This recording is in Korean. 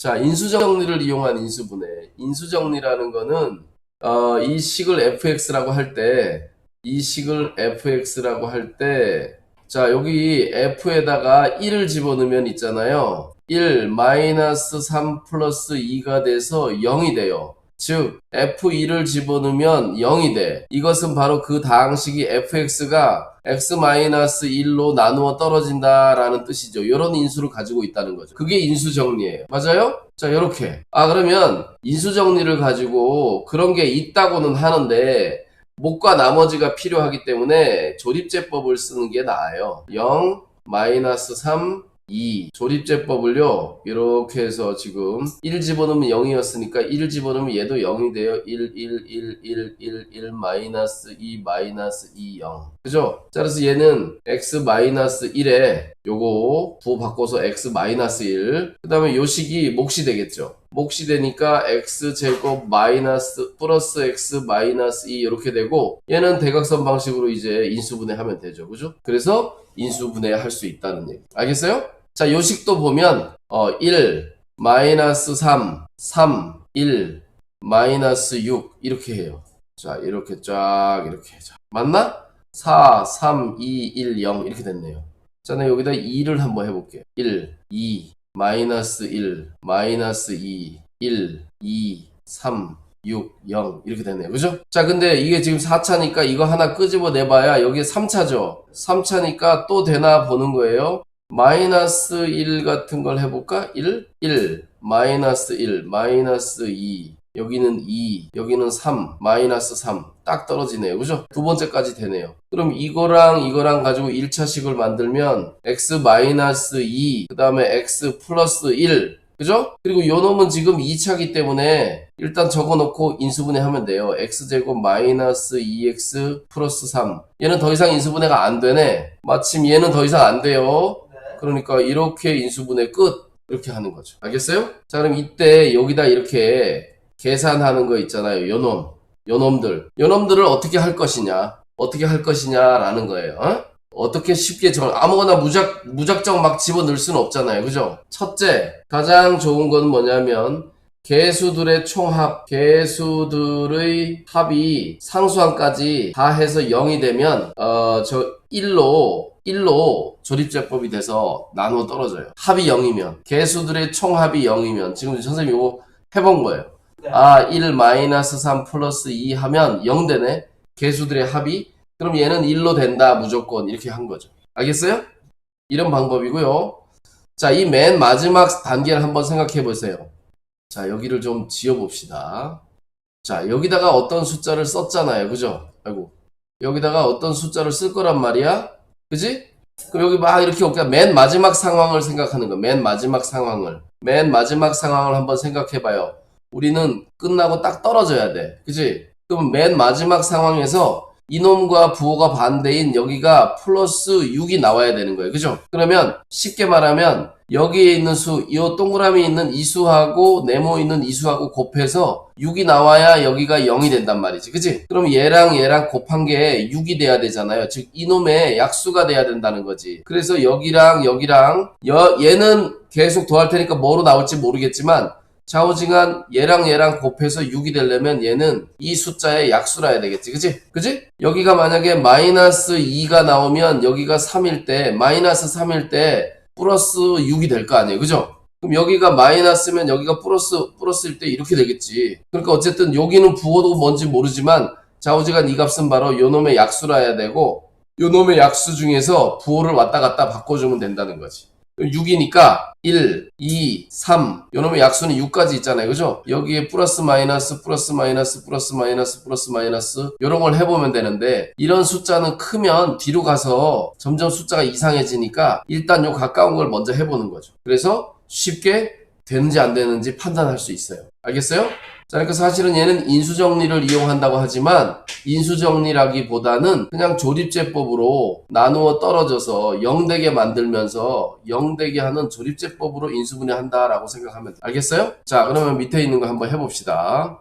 자, 인수정리를 이용한 인수분해. 인수정리라는 거는 어, 이 식을 fx라고 할 때, 이 식을 fx라고 할 때, 자, 여기 f에다가 1을 집어넣으면 있잖아요. 1 마이너스 3 플러스 2가 돼서 0이 돼요. 즉, f2를 집어넣으면 0이 돼. 이것은 바로 그 다항식이 fx가 x-1로 나누어 떨어진다라는 뜻이죠. 이런 인수를 가지고 있다는 거죠. 그게 인수 정리예요. 맞아요? 자, 이렇게. 아, 그러면 인수 정리를 가지고 그런 게 있다고는 하는데 목과 나머지가 필요하기 때문에 조립제법을 쓰는 게 나아요. 0, 마이너스 3, 2. 조립제법을요, 이렇게 해서 지금 1 집어넣으면 0이었으니까 1 집어넣으면 얘도 0이 돼요. 1, 1, 1, 1, 1, 1, 마이너스 2, 마이너스 2, 0. 그죠? 자, 그래서 얘는 x 마이너스 1에 요거 부호 바꿔서 x 마이너스 1. 그 다음에 요 식이 몫이 되겠죠. 몫이 되니까 x 제곱 마이너스 플러스 x 마이너스 2 이렇게 되고 얘는 대각선 방식으로 이제 인수분해하면 되죠. 그죠? 그래서 인수분해 할 수 있다는 얘기. 알겠어요? 자, 요 식도 보면 어, 1 마이너스 3 3 1 마이너스 6 이렇게 해요. 자, 이렇게 쫙 이렇게 자, 맞나? 4 3 2 1 0 이렇게 됐네요. 자, 나 여기다 2를 한번 해볼게요. 1 2 마이너스 1 마이너스 2 1 2 3 6, 0 이렇게 됐네요. 그죠? 자, 근데 이게 지금 4차니까 이거 하나 끄집어 내봐야 여기에 3차죠. 3차니까 또 되나 보는 거예요. 마이너스 1 같은 걸 해볼까? 1, 1, 마이너스 1, 마이너스 2, 여기는 2, 여기는 3, 마이너스 3. 딱 떨어지네요. 그죠? 두 번째까지 되네요. 그럼 이거랑 이거랑 가지고 1차식을 만들면 x 마이너스 2, 그 다음에 x 플러스 1, 그죠? 그리고 요 놈은 지금 2차기 때문에 일단 적어놓고 인수분해 하면 돼요. x제곱 마이너스 2x 플러스 3. 얘는 더 이상 인수분해가 안 되네. 마침 얘는 더 이상 안 돼요. 그러니까 이렇게 인수분해 끝. 이렇게 하는 거죠. 알겠어요? 자, 그럼 이때 여기다 이렇게 계산하는 거 있잖아요. 요 놈. 요 놈들. 요 놈들을 어떻게 할 것이냐. 어떻게 할 것이냐라는 거예요. 어? 어떻게 쉽게 정 아무거나 무작 무작정 막 집어 넣을 수는 없잖아요. 그죠? 첫째, 가장 좋은 건 뭐냐면 개수들의 총합, 개수들의 합이 상수항까지 다 해서 0이 되면 어 저 1로 1로 조립제법이 돼서 나누어 떨어져요. 합이 0이면 개수들의 총합이 0이면 지금 선생님 이거 해본 거예요. 아, 1 마이너스 3 플러스 2 하면 0 되네. 개수들의 합이 그럼 얘는 1로 된다 무조건 이렇게 한 거죠. 알겠어요? 이런 방법이고요. 자, 이 맨 마지막 단계를 한번 생각해 보세요. 자, 여기를 좀 지어 봅시다. 자, 여기다가 어떤 숫자를 썼잖아요. 그죠? 아이고. 여기다가 어떤 숫자를 쓸 거란 말이야? 그지? 그럼 여기 막 이렇게 올까? 맨 마지막 상황을 생각하는 거. 맨 마지막 상황을. 맨 마지막 상황을 한번 생각해 봐요. 우리는 끝나고 딱 떨어져야 돼. 그지? 그럼 맨 마지막 상황에서 이놈과 부호가 반대인 여기가 플러스 6이 나와야 되는 거예요. 그죠? 그러면 쉽게 말하면 여기에 있는 수, 이 동그라미 있는 이 수하고 네모 있는 이 수하고 곱해서 6이 나와야 여기가 0이 된단 말이지. 그지? 그럼 얘랑 얘랑 곱한 게 6이 돼야 되잖아요. 즉 이놈의 약수가 돼야 된다는 거지. 그래서 여기랑 여기랑 여, 얘는 계속 더할 테니까 뭐로 나올지 모르겠지만 좌우징한 얘랑 얘랑 곱해서 6이 되려면 얘는 이 숫자의 약수라 해야 되겠지. 그지? 그지? 여기가 만약에 마이너스 2가 나오면 여기가 3일 때, 마이너스 3일 때 플러스 6이 될 거 아니에요. 그죠? 그럼 여기가 마이너스면 여기가 플러스, 플러스일 때 이렇게 되겠지. 그러니까 어쨌든 여기는 부호도 뭔지 모르지만 좌우지간 이 값은 바로 요 놈의 약수라 해야 되고 요 놈의 약수 중에서 부호를 왔다 갔다 바꿔주면 된다는 거지. 6이니까 1, 2, 3 요놈의 약수는 6까지 있잖아요. 그죠? 여기에 플러스 마이너스 플러스 마이너스 플러스 마이너스 플러스 마이너스 요런 걸 해보면 되는데 이런 숫자는 크면 뒤로 가서 점점 숫자가 이상해지니까 일단 요 가까운 걸 먼저 해보는 거죠. 그래서 쉽게 되는지 안 되는지 판단할 수 있어요 알겠어요? 자, 그러니까 사실은 얘는 인수정리를 이용한다고 하지만 인수정리라기보다는 그냥 조립제법으로 나누어 떨어져서 0되게 만들면서 0되게 하는 조립제법으로 인수분해한다라고 생각하면 돼요. 알겠어요? 자, 그러면 밑에 있는 거 한번 해봅시다.